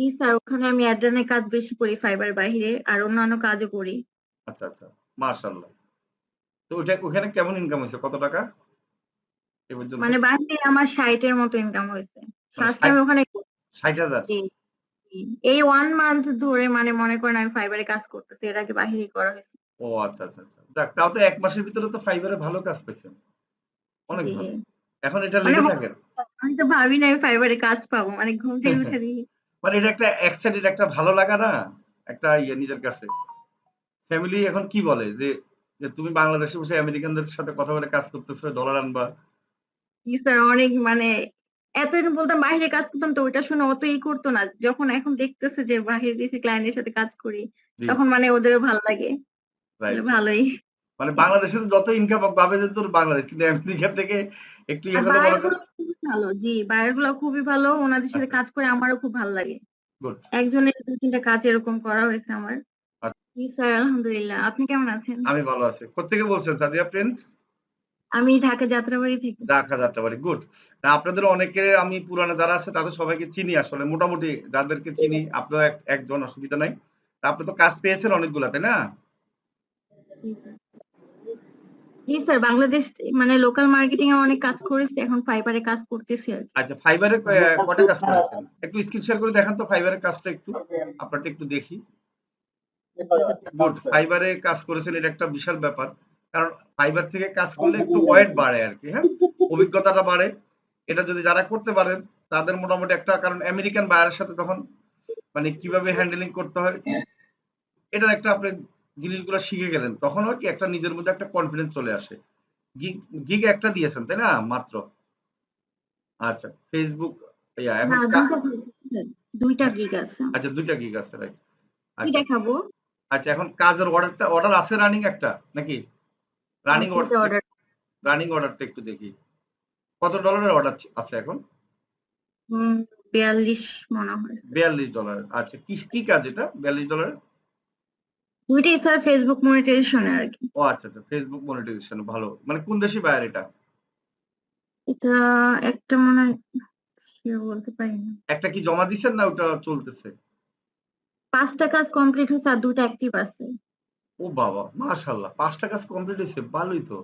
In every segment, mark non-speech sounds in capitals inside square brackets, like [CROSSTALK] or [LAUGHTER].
জি sir ওখানে আমি অ্যাড্রানের কাজ বেশি করি ফাইবারের বাহিরে আর অন্যান্য কাজও করি। আচ্ছা, আচ্ছা। মাশাআল্লাহ। তো ওইটা ওখানে কেমন ইনকাম হইছে? কত টাকা? এ পর্যন্ত? মানে বাহিরে আমার ৬০ এর মতো ইনকাম হয়েছে। মানে ফার্স্ট ৬০ আমি ওখানে ৬০,০০০? জি। এই 1 মান্থ ধরে মানে মনে করেন আমি ফাইবারে কাজ করতেছি। এর আগে বাহিরেই করা হয়েছে। ও আচ্ছা, আচ্ছা, আচ্ছা। যাক তাও তো ১ মাসের ভিতরে তো ফাইবারে ভালো কাজ পাইছেন। অনেক। ভালো। এখন এটা মানে লেগে থাকেন। আমি তো ভাবি নাই ফাইবারে কাজ পাবো। মানে ঘুম থেকে [LAUGHS] উঠে দেখি মানে এটা একটা এক সাইডের একটা ভালো লাগা না? একটা ইয়ে নিজের কাছে। ফ্যামিলি এখন কি বলে যে, তুমি বাংলাদেশে বসে আমেরিকানদের সাথে কথা বলে কাজ করতেছো, ডলার আনবা। স্যার অনেক মানে এতদিন বলতাম বাহিরে কাজ করতাম তো ওইটা শুনে অত ই করতো না। যখন এখন দেখতেছে যে বাহিরে দেশে ক্লায়েন্টের সাথে কাজ করি, তখন মানে ওদেরও ভালো লাগে। ভালোই। মানে বাংলাদেশে তো যত ইনকাম ভাবে যে তোর বাংলাদেশ। কিন্তু আমেরিকা থেকে একটু ইয়ে ভালো। জি, বাইরের খুবই ভালো। উনাদের সাথে আচ্ছা। কাজ করে আমারও খুব ভালো লাগে। একজনের ২-৩ টা কাজ এরকম করা হয়েছে আমার। আচ্ছা। জি স্যার আলহামদুলিল্লাহ। আপনি কেমন আছেন? আমি ভালো আছি। কোত্থেকে বলছেন সাদিয়া ফ্রেন্ড? আমি ঢাকা যাত্রাবাড়ি থেকে। ঢাকা যাত্রাবাড়ি। গুড। না আপনাদের অনেকে আমি পুরানো যারা আছে তাদের সবাইকে চিনি আসলে। মোটামুটি যাদেরকে চিনি আপনিও এক একজন অসুবিধা নাই। আপনি তো কাজ পেয়েছেন অনেকগুলা, তাই না? জি স্যার। বাংলাদেশ মানে লোকাল মার্কেটিং এ অনেক কাজ করেছি। এখন ফাইবারে কাজ করতেছি আরকি। আচ্ছা ফাইবারে ক কয়টা কাজ করেছেন? একটু স্ক্রিন শেয়ার করে দেখান তো ফাইবারের কাজটা একটু। আপনারটা একটু দেখি। গুড। ফাইবারে কাজ করেছেন এটা একটা বিশাল ব্যাপার। কারণ ফাইবার থেকে কাজ করলে একটু ওয়েট বাড়ে আরকি, হ্যাঁ? অভিজ্ঞতাটা বাড়ে। এটা যদি যারা করতে পারেন তাদের মোটামুটি একটা কারণ আমেরিকান বায়ারের সাথে তখন মানে কীভাবে হ্যান্ডেলিং করতে হয় এটার একটা আপনি জিনিসগুলো শিখে গেলেন। তখন হয় কি একটা নিজের মধ্যে একটা কনফিডেন্স চলে আসে। গিগ একটা দিয়েছেন, তাই না? মাত্র। আচ্ছা Facebook ইয়া এখন না কা ২ টা গিগ স্যার। ২ টা গিগ আছে। আচ্ছা ২ টা গিগ আছে রাইট। আচ্ছা। দেখাবো? আচ্ছা এখন কাজের অর্ডারটা অর্ডার আছে রানিং একটা নাকি? Running order. রানিং অর্ডারটা একটু দেখি। কত ডলারের অর্ডার আছে এখন? হুম ৪২ মনে হয়। $৪২ আচ্ছা কি কি কাজ এটা? $৪২ ২ টাই স্যার Facebook মনিটাইজেশন এ আরকি। ও আচ্ছা, আচ্ছা Facebook মনিটাইজেশন ভালো। মানে কোন দেশি বায়ার এটা? এটা একটা মনে বলতে পারি না। একটা কি জমা দিছেন না ওটা চলতেছে? ৫ টা কাজ কমপ্লিট হয়েছে আর ২ টা অ্যাক্টিভ আছে। ও বাবা! মাশাআল্লাহ ৫ টা কাজ কমপ্লিট হইছে। ভালোই তো।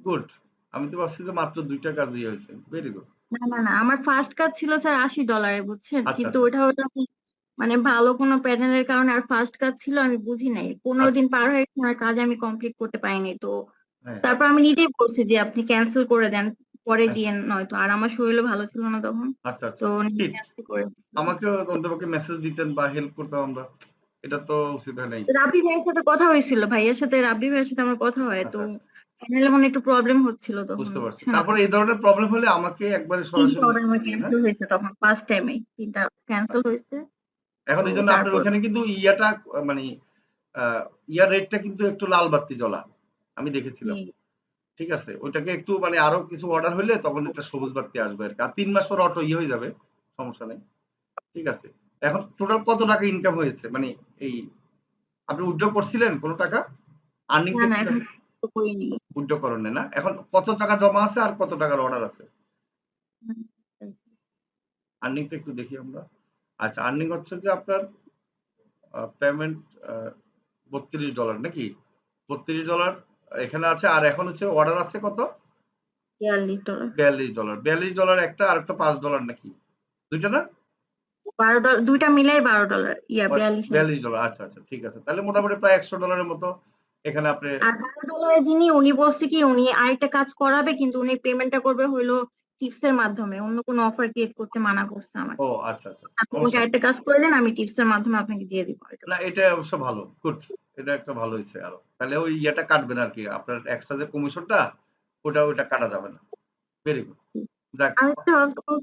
গুড। আমি তো ভাবছি যে মাত্র ২ টা কাজই হইছে। Very good. না, না, না। আমার ফার্স্ট কাজ ছিল স্যার $৮০ এর বুঝছেন? আচ্ছা, কিন্তু ওটা ওইটা হলো আমি মানে ভালো কোনো প্যানেলের কারণে আর ফার্স্ট কাজ ছিল আমি বুঝি নাই। ১৫ আচ্ছা। দিন পার হয়ে গেছে আমার কাজ আমি কমপ্লিট করতে পারিনি। তো হ্যাঁ। তারপর আমি নিজেই বলছি যে আপনি ক্যান্সেল করে দেন। পরে হ্যাঁ। দিয়েন নয়তো। আর আমার শরীরও ভালো ছিল না তখন। আচ্ছা, আচ্ছা। তো অন্ততপক্ষে মেসেজ দিতেন বা হেল্প করতাম আমরা। এটা তো উচিত হয় নাই। রাব্বি ভাইয়ের সাথে কথা হয়েছিল। ভাইয়ের সাথে রাব্বি ভাইয়ের সাথে আমার কথা হয়। তো আচ্ছা, আচ্ছা। প্যানেলে মনে একটু প্রবলেম হচ্ছিল তখন বুঝতে পারছি। তারপরে এই ধরনের প্রবলেম হলে আমাকে একবারে সরাসরি আমার হ্যাঁ? হয়েছে তখন ফার্স্ট টাইমে ৩ ক্যান্সেল আচ্ছা। হয়েছে। এখন তো এইজন্য আপনার ওখানে কিন্তু ইয়াটা মানে ইয়ার রেটটা কিন্তু একটু লাল বাত্তি জ্বলা। আমি দেখেছিলাম। ঠিক আছে? ওইটাকে একটু মানে আরও কিছু অর্ডার হইলে তখন একটা সবুজ বাত্তি আসবে আরকি। আর ৩ মাস পর অটো ইয়ে হয়ে যাবে। সমস্যা নেই। ঠিক আছে? এখন টোটাল কত টাকা ইনকাম হয়েছে? মানে এই আপনি উইথড্র করছিলেন কোন টাকা? আর্নিং কি। উইথড্র করেন নাই না? এখন কত টাকা জমা আছে আর কত টাকার অর্ডার আছে? হুম, তাই। আর্নিং একটু দেখি আমরা। আচ্ছা আর্নিং হচ্ছে যে আপনার পেমেন্ট আ $৩২ নাকি? $৩২ এখানে আছে আর এখন হচ্ছে অর্ডার আছে কত? $৪২ $৪২ $৪২ একটা আরেকটা $৫ নাকি? ২ টা না? ১২ ডল ২ টা মিলায় $১২ ইয়া ৪২ $৪২ আচ্ছা, আচ্ছা ঠিক আছে। তাহলে মোটামুটি প্রায় $১০০ এর মতো এখানে আপনি আর $১২ যিনি উনি বলছে কি উনি আরেকটা কাজ করাবে কিন্তু উনি পেমেন্টটা করবে হইল টিপস এর মাধ্যমে। অন্য কোনো অফার ক্রিয়েট করতে মানা করছে আমাকে। ও আচ্ছা, আচ্ছা। আপনি আমাকে সমস্যা কাজ করে দেন আমি টিপস এর মাধ্যমে আপনাকে দিয়ে দিব। এটা না এটা অবশ্য ভালো। গুড। এটা একটা ভালো হইছে আরও। তাহলে ওই ইয়েটা কাটবে না আরকি। আপনার এক্সট্রা যে কমিশনটা ওটা ওইটা কাটা যাবে না। Very good. যাক আমি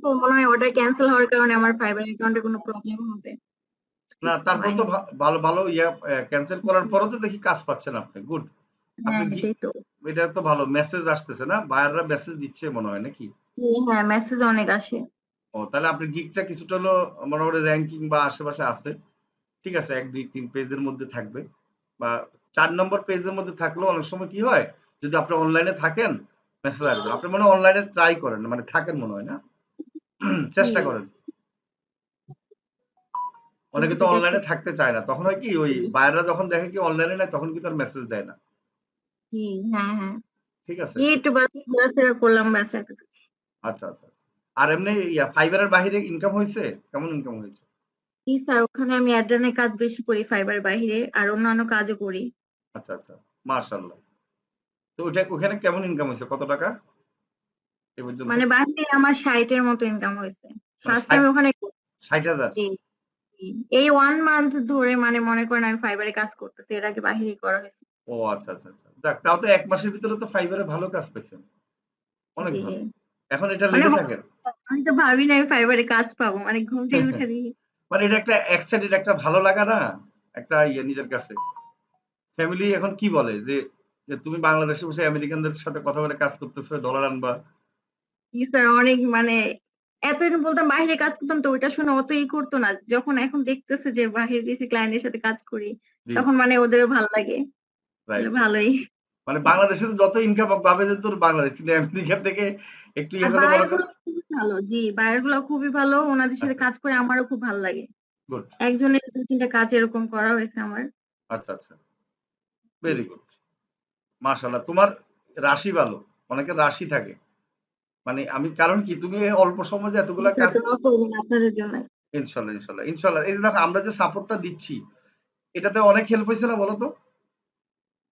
তো মনে হয় অর্ডার ক্যানসেল হওয়ার কারণে আমার ফাইবার অ্যাকাউন্টে কোনো প্রবলেম হবে। না তারপর তো ভালো, ভালো ইয়া ক্যানসেল করার পরেও তো দেখি কাজ পাচ্ছেন আপনি। গুড। হ্যাঁ, আপনি এটা তো ভালো মেসেজ আসতেছে না? বায়াররা মেসেজ দিচ্ছে মনে হয় নাকি? হ্যাঁ মেসেজ অনেক আসে। ও তাহলে আপনার কিছুটা হলেও মোটামুটি র‍্যাংকিং বা আশেপাশে আছে। ঠিক আছে ১, ২, ৩ পেজের মধ্যে থাকবে। বা ৪ নম্বর পেজের মধ্যে থাকলেও অনেক সময় কি হয়? যদি আপনি অনলাইনে থাকেন মেসেজ আসবে। আপনি মনে হয় অনলাইনে ট্রাই করেন মানে থাকেন মনে হয় না? চেষ্টা করেন। অনেকে তো অনলাইনে থাকতে চায় না তখন হয় কি ওই বায়াররা যখন দেখে কি অনলাইনে নাই তখন কিন্তু আর মেসেজ দেয় না হ্যাঁ হ্যাঁ ঠিক আছে করলাম। আচ্ছা আচ্ছা আচ্ছা। আর এমনি ইয়া ফাইবারের বাইরে ইনকাম হয়েছে? কেমন ইনকাম হয়েছে? জি স্যার ওখানে আমি অ্যাড্রানের কাজ বেশি করি ফাইবার বাইরে আর অন্যান্য কাজও করি। আচ্ছা আচ্ছা মাশাআল্লাহ। তো ওটা ওখানে কেমন ইনকাম হয়েছে? কত টাকা? এ পর্যন্ত? মানে বাইরে আমার ষাটের মতো ইনকাম হয়েছে। ফার্স্ট টাইম ওখানে ষাট হাজার? জি, জি। এই ওয়ান মান্থ ধরে মানে মনে করেন আমি ফাইবারে কাজ করতেছি এর আগে বাহিরে করা হয়েছে। ও আচ্ছা আচ্ছা আচ্ছা। যাক তাও তো এক মাসের ভিতরে তো ফাইবারে ভালো কাজ পেয়েছেন অনেক ভালো। এখন এটা মানে লেগে হ- থাকেন আমি তো ভাবি না ফাইবারে কাজ পাবো মানে ঘুম থেকে [LAUGHS] উঠে দিই মানে এটা একটা এক একটা ভালো লাগা না? একটা ইয়ে নিজের কাছে। ফ্যামিলি এখন কি বলে? যে তুমি বাংলাদেশে বসে আমেরিকানদের সাথে কথা বলে কাজ করতেছো ডলার আনবা। অনেক মানে এতদিন বলতাম বাইরে কাজ করতাম তো ওইটা শুনে অত ই করতো না। যখন এখন দেখতেছে যে বাহির দেশে ক্লায়েন্টের সাথে কাজ করি তখন মানে ওদেরও ভালো লাগে। ভালোই। মানে বাংলাদেশে তো যত ইনকাম পাবে যে তোর বাংলাদেশ কিন্তু আমেরিকা থেকে একটু ইয়ে হলে ভালো। জি বাইরের খুবই ভালো। ওনাদের সাথে আচ্ছা। কাজ করে আমারও খুব ভালো লাগে। একজনের দু তিনটা কাজ এরকম করা হয়েছে আমার। আচ্ছা আচ্ছা। ভেরি গুড মাশাআল্লাহ তোমার রাশি ভালো। অনেকের রাশি থাকে। মানে আমি কারণ কি তুমি অল্প সময়ে এতগুলো কাজ আপনাদের জন্য। ইনশাল্লাহ ইনশাল্লাহ ইনশাল্লাহ। এই দেখো আমরা যে সাপোর্টটা দিচ্ছি এটাতে অনেক হেল্প হয়েছে না বলো তো?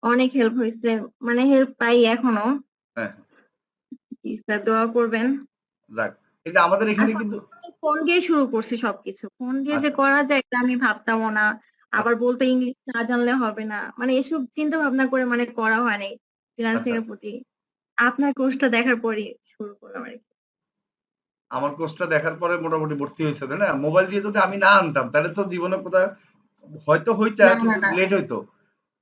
অনেক হেল্প হয়েছে মানে হেল্প পাই এখনও। হ্যাঁ। স্যার দোয়া করবেন। যাক এই যে আমাদের এখানে কিন্তু ফোন দিয়ে শুরু করছি সবকিছু। ফোন দিয়ে যে আচ্ছা। করা যায় এটা আমি ভাবতামও না। আবার বলতে ইংলিশ না জানলে হবে না। মানে এসব চিন্তা ভাবনা করে মানে করা হয় নাই ফ্রিল্যান্সিং এর আচ্ছা। প্রতি। আপনার কোর্সটা দেখার পরই শুরু করলাম আর কি। আমার কোর্সটা দেখার পরে মোটামুটি ভর্তি হয়েছে তাই না? মোবাইল দিয়ে যদি আমি না আনতাম তাহলে তো জীবনে কোথাও হয়তো হইতে। লেট হইতো।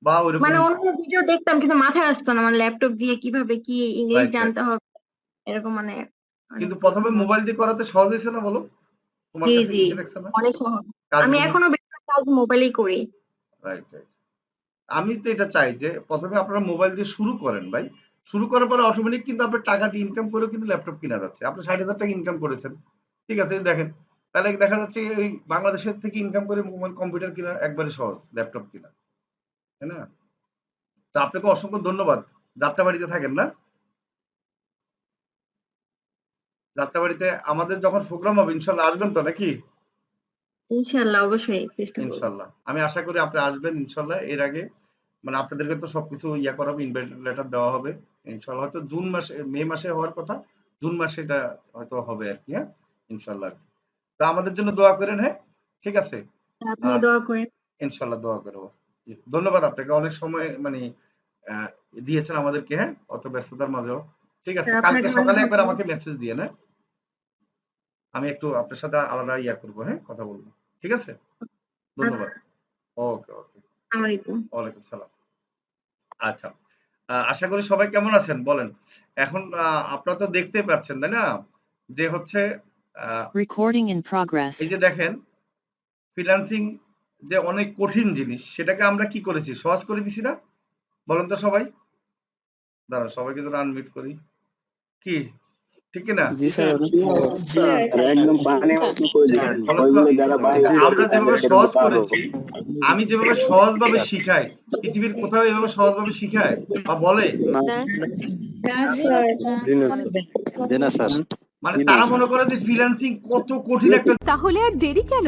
বা ওইরকম মানে অন্য ভিডিও দেখতাম কিন্তু মাথায় আসতো না। মানে ল্যাপটপ দিয়ে কীভাবে কি ইংলিশ. জানতে হবে। এরকম মানে কিন্তু প্রথমে মানে মোবাইল দিয়ে করাতে সহজ হয়েছে না বলো? তোমার কাছে জি। লাগছে না? অনেক সহজ। আমি এখনও বেশিরভাগ কাজ মোবাইলেই করি। রাইট রাইট আমি তো এটা চাই যে প্রথমে আপনারা মোবাইল দিয়ে শুরু করেন ভাই। শুরু করার পরে অটোমেটিক কিন্তু আপনার টাকা দিয়ে ইনকাম করেও কিন্তু ল্যাপটপ কিনা যাচ্ছে। আপনি ষাট হাজার টাকা ইনকাম করেছেন। ঠিক আছে দেখেন। তাহলে দেখা যাচ্ছে এই বাংলাদেশের থেকে ইনকাম করে মোবাইল কম্পিউটার কিনা একবারে সহজ ল্যাপটপ কিনা। তাই না? তো আপনাকে অসংখ্য ধন্যবাদ। যাত্রাবাড়িতে থাকেন না? যাত্রাবাড়িতে আমাদের যখন প্রোগ্রাম হবে ইনশাল্লাহ আসবেন তো নাকি? ইনশাল্লাহ অবশ্যই চেষ্টা ইনশাল্লাহ। আমি আশা করি আপনি আসবেন ইনশাল্লাহ এর আগে। মানে আপনাদেরকে তো সবকিছু ইয়া করা হবে ইনভাইট লেটার দেওয়া হবে। ইনশাল্লাহ হয়তো জুন মাসে মে মাসে হওয়ার কথা জুন মাসে এটা হয়তো হবে আর কি হ্যাঁ? ইনশাল্লাহ আর কি। তো আমাদের জন্য দোয়া করেন হ্যাঁ? ঠিক আছে? দোয়া করেন। ইনশাল্লাহ দোয়া করব। ধন্যবাদ আপনাকে অনেক সময় মানে দিয়েছেন আমাদেরকে হ্যাঁ? অত ব্যস্ততার মাঝেও। ঠিক আছে কালকে সকালে একবার আমাকে মেসেজ দিয়ে হ্যাঁ? আমি একটু আপনার সাথে আলাদা ইয়া করব হ্যাঁ? কথা বলব। ঠিক আছে? ধন্যবাদ। ওকে ওকে। ওয়ালাইকুম সালাম। আচ্ছা আশা করি সবাই কেমন আছেন? বলেন। এখন আহ, আপনারা তো দেখতে পাচ্ছেন তাই না? যে হচ্ছে আহ, Recording in progress. এই যে দেখেন ফ্রিল্যান্সিং যে অনেক কঠিন জিনিস সেটাকে আমরা কি করেছি? সহজ করে দিছি না? বলেন তো সবাই। দাঁড়ান সবাইকে যেন আনমিট করি। কি? ঠিক কি না ওইগুলো যারা বাইরে আমরা যেভাবে সহজ করেছি আমি যেভাবে সহজভাবে শিখাই পৃথিবীর কোথাও এভাবে সহজভাবে শিখায়? বা বলে? দেনা স্যার মানে তারা মনে করে যে ফ্রিল্যান্সিং কত কঠিন একটা তাহলে আর দেরি কেন?